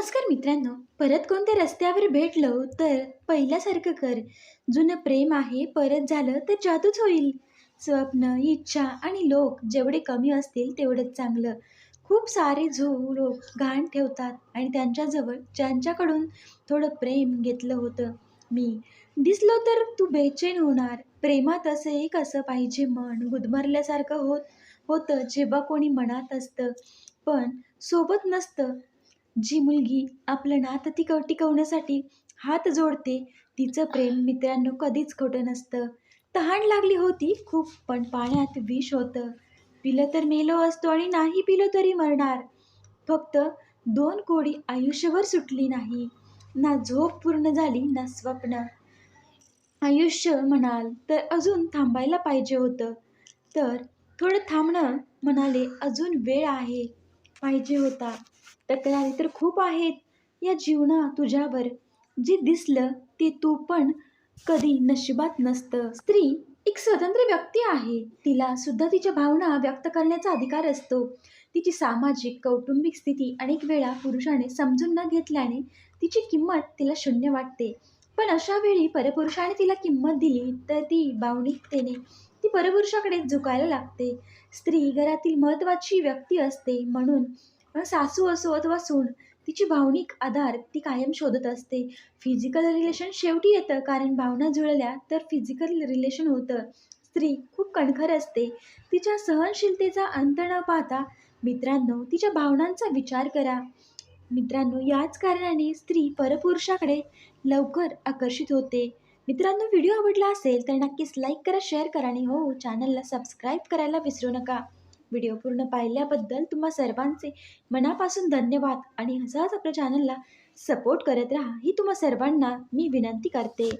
नमस्कार मित्रांनो. परत कोणत्या रस्त्यावर भेटलो तर पहिल्यासारखं कर. जुनं प्रेम आहे परत झालं तर जादूच होईल. स्वप्न इच्छा आणि लोक जेवढे कमी असतील तेवढंच चांगलं. खूप सारे झो लोक घाण ठेवतात आणि त्यांच्याजवळ ज्यांच्याकडून थोडं प्रेम घेतलं होतं. मी. दिसलो तर तू बेचैन होणार. प्रेमात असं एक असं पाहिजे मन. गुदमरल्यासारखं होत होतं जेव्हा कोणी मनात असतं. पण सोबत नसतं. जी मुलगी आपलं नातं टिकव टिकवण्यासाठी हात जोडते तिचं प्रेम मित्रांनो कधीच खोटं नसतं. तहान लागली होती खूप पण पाण्यात विष होतं. पिलं तर मेलो असतो आणि नाही पिलो तरी मरणार. फक्त दोन कोडी आयुष्यभर सुटली नाही. ना झोप पूर्ण झाली ना स्वप्न. आयुष्य म्हणाल तर अजून थांबायला पाहिजे होतं. तर थोडं थांबणं म्हणाले अजून वेळ आहे. पाहिजे होता. तक्रारी तर खूप आहेत. या जीवना तुझ्यावर जे दिसलं ते तू पण कधी नशिबात नसतं. स्त्री एक स्वतंत्र व्यक्ती आहे. तिला सुद्धा तिच्या भावना व्यक्त करण्याचा अधिकार असतो. तिची सामाजिक कौटुंबिक स्थिती अनेक वेळा पुरुषाने समजून न घेतल्याने तिची किंमत तिला शून्य वाटते. पण अशा वेळी परपुरुषाने तिला किंमत दिली तर ती भावनिकतेने परपुरुषाकडे झुकायला लागते. स्त्री घरातील महत्त्वाची व्यक्ती असते म्हणून सासू असो अथवा सून तिची भावनिक आधार ती कायम शोधत असते. फिजिकल रिलेशन शेवटी येतं कारण भावना जुळल्या तर फिजिकल रिलेशन होतं. स्त्री खूप कणखर असते. तिच्या सहनशीलतेचा अंत न पाहता मित्रांनो तिच्या भावनांचा विचार करा. मित्रांनो याच कारणाने स्त्री परपुरुषाकडे लवकर आकर्षित होते. मित्रांनो व्हिडिओ आवडला असेल तर नक्कीच लाईक करा शेअर करा आणि हो चॅनलला सबस्क्राईब करायला विसरू नका. व्हिडिओ पूर्ण पाहिल्याबद्दल तुम्हा सर्वांचे मनापासून धन्यवाद आणि असंच आपल्या चॅनलला सपोर्ट करत राहा. ही तुम्हा सर्वांना मी विनंती करते.